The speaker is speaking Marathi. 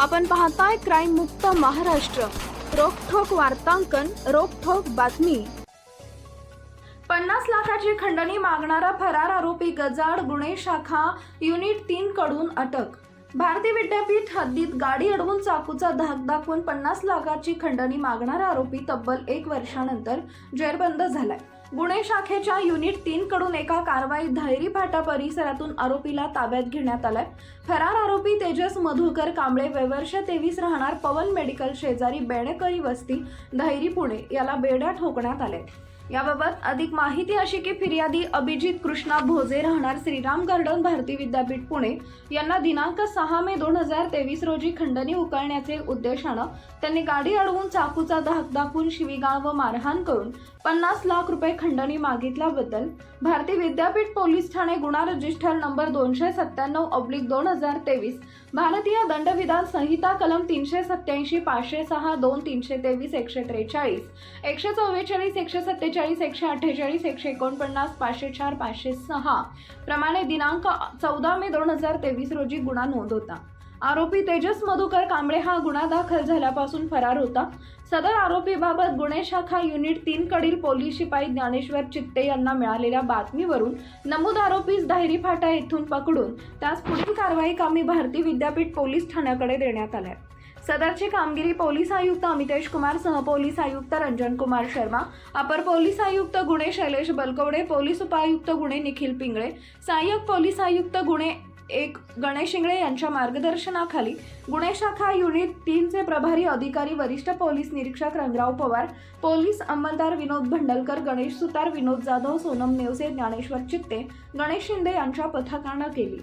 आपण पाहताय क्राईम मुक्त महाराष्ट्र. रोखोक वार्तांकन रोखोक बातमी. पन्नास लाखाची खंडणी मागणारा फरार आरोपी गजाड गुन्हे शाखा युनिट तीन कडून अटक. भारती विद्यापीठ हद्दीत गाडी अडवून चाकूचा धाक दाखवून पन्नास लाखाची खंडणी मागणारा आरोपी तब्बल एक वर्षानंतर जेरबंद झालाय. गुन्हे शाखेच्या युनिट तीन कडून एका कारवाईत धायरी फाटा परिसरातून आरोपीला ताब्यात घेण्यात आलाय. फरार आरोपी तेजस मधुकर कांबळे वैवर्ष तेवीस राहणार पवन मेडिकल शेजारी बेणेकरी वस्ती धैरी पुणे याला बेड्या ठोकण्यात आले. याबाबत अधिक माहिती अशी की फिर्यादी अभिजित कृष्णा भोजे राहणार श्रीराम गार्डन भारती विद्यापीठ पुणे. यांना दिनांक सहा मे दोन हजार तेवीस रोजी खंडणी उकळण्याचे उद्देशानं त्यांनी गाडी अडवून चाकूचा धाक दाखवून शिवीगाळ व मारहाण करून पन्नास लाख रुपये खंडणी मागितल्याबद्दल भारती विद्यापीठ पोलीस ठाणे गुन्हा रजिस्टर नंबर दोनशे सत्त्याण्णव ऑब्लिक दोन हजार तेवीस भारतीय दंडविधान संहिता कलम तीनशे सत्याऐंशी पाचशे सहा दोन तीनशे तेवीस एकशे त्रेचाळीस एकशे चव्वेचाळीस एकशे सत्तेचाळीस एकशे अठ्ठेचाळीस एकशे एकोणपन्नास पाचशे चार पाचशे सहा प्रमाणे दिनांक चौदा मे दोन हजार तेवीस रोजी गुन्हा नोंद होता. आरोपी तेजस मधुकर कांबळे हा गुन्हा दाखल झाल्यापासून फरार होता. सदर आरोपीबाबत गुन्हे शाखा युनिट तीन कडील पोलीस शिपाई ज्ञानेश्वर चित्ते यांना मिळालेल्या बातमीवरून नमूद आरोपीस धायरी फाटा येथून पकडून त्यास पुढील कारवाई कामी भारती विद्यापीठ पोलीस ठाण्याकडे देण्यात आल्या. सदरची कामगिरी पोलीस आयुक्त अमितेश कुमार सहपोलीस आयुक्त रंजन कुमार शर्मा अपर पोलीस आयुक्त गुणे शैलेश बलकवडे पोलीस उपायुक्त गुणे निखिल पिंगळे सहाय्यक पोलीस आयुक्त गुणे एक गणेश इंगळे यांच्या मार्गदर्शनाखाली गुन्हे शाखा युनिट तीनचे प्रभारी अधिकारी वरिष्ठ पोलीस निरीक्षक रंगराव पवार पोलीस अंमलदार विनोद भंडलकर गणेश सुतार विनोद जाधव सोनम नेवसे ज्ञानेश्वर चित्ते गणेश शिंदे यांच्या पथकानं केली.